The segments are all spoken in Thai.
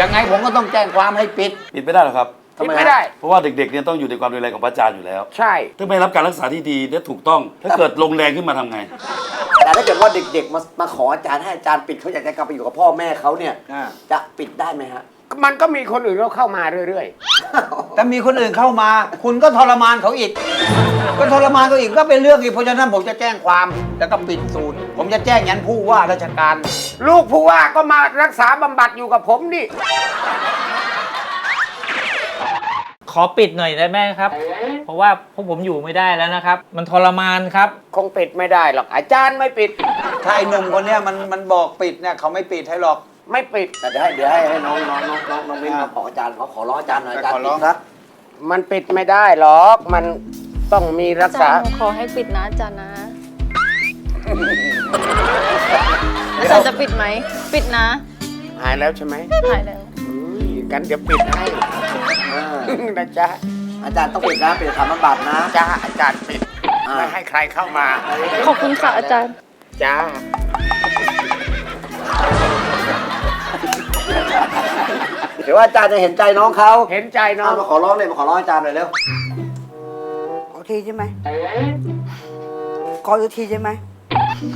ยังไงผมก็ต้องแจ้งความให้ปิด ปิดไม่ได้หรอกครับ ทำไมไม่ได้ เพราะว่าเด็กๆเนี่ยต้องอยู่ในความดูแลของพระอาจารย์อยู่แล้ว ใช่ ถ้าไม่รับการรักษาที่ดีและถูกต้อง ถ้าเกิดลงแรงขึ้นมาทำไง แต่ถ้าเกิดว่าเด็กๆมามาขออาจารย์ให้อาจารย์ปิดเขาอยากจะกลับไปอยู่กับพ่อแม่เขาเนี่ยอ่าจะปิดได้ไหมฮะ มันก็มีคนอื่นเขาเข้ามาเรื่อยแต่มีคนอื่นเข้ามา คุณก็ทรมานเขาอีก ก็ทรมานเขาอีกก็เป็นเรื่องอีกเพราะฉะนั้นผมจะแจ้งความแล้วก็ปิดศูนย์ผมจะแจ้งยันผู้ว่าราชการ ๆ ลูกผู้ว่าก็มารักษาบำบัดอยู่กับผมนี่ ขอปิดหน่อยได้ไหมครับ เพราะว่าพวกผมอยู่ไม่ได้แล้วนะครับ มันทรมานครับ คงปิดไม่ได้หรอก อาจารย์ไม่ปิด ถ้าไอ้หนุ่มคนเนี้ยมันมันบอกปิดเนี่ยเขาไม่ปิดให้หรอก ไม่ปิด แต่เดี๋ยวให้เดี๋ยวให้ให้น้องน้องน้องน้องน้องมิ้นมาบอกอาจารย์เขาขอร้องอาจารย์หน่อยอาจารย์ขอร้ปิองดนะมันปิดไม่ได้หรอก มันต้องมีรัอากจาษารย์หนูขอให้ปิดนะอาจารย์นะอาจารย์จะปิดไหม ปิดนะหายแล้วใช่ไหมหายแล้วอุ้ยกันเดี๋ยวปิดให้ เออนะจ๊ะอาจารย์ต้องปิดนะปิดสถานบำบัดนะ จ้าอาจารย์ปิดอ่า ไม่ให้ใครเข้ามาขอบคุณค่ะอาจารย์ จ้า ดี๋ยวว่าอาจารย์จะเห็นใจน้องเขาเห็นใจน้อเอางมาขอร้องเลยมาขอร้องอาจารย์หน่อยเร็วขอทีใช่ไหมขออีกทีใช่ไหม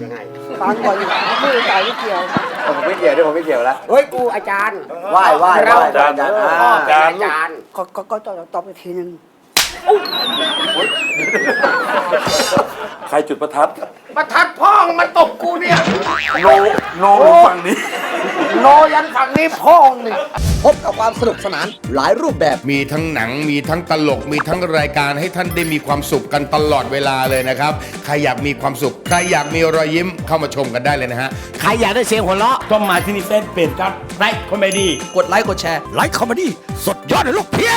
ยังไงฟังก่อนไม่ได้จ่ายไม่เกี่ยวผมไม่เกี่ยวด้วยผมไม่เกี่ยวแล้วเฮ้ยกูอาจารย์ไหว้ไหว้ไหว้เราอาจารย์เอออ่าพ่อเป็นอาจารย์ก็ก็ก็ตอบตอบอีกทีหนึ่งใครจุดประทัดประทัดพ่องมาตบกูเนี่ยโนโนฝั่งนี้ โนยันฝั่งนี้พ่องนี่พบกับความสนุกสนานหลายรูปแบบ มีทั้งหนังมีทั้งตลกมีทั้งรายการให้ท่านได้มีความสุขกันตลอดเวลาเลยนะครับ ใครอยากมีความสุข ใครอยากมีรอยยิ้มเข้ามาชมกันได้เลยนะฮะ ใครอยากได้เสียงหัวเราะต้องมาที่นี่เฟซเพจครับไลค์คอมเมดี้กดไลค์กดแชร์ไลค์คอมเมดี้สดยอดเลยลูกเพีย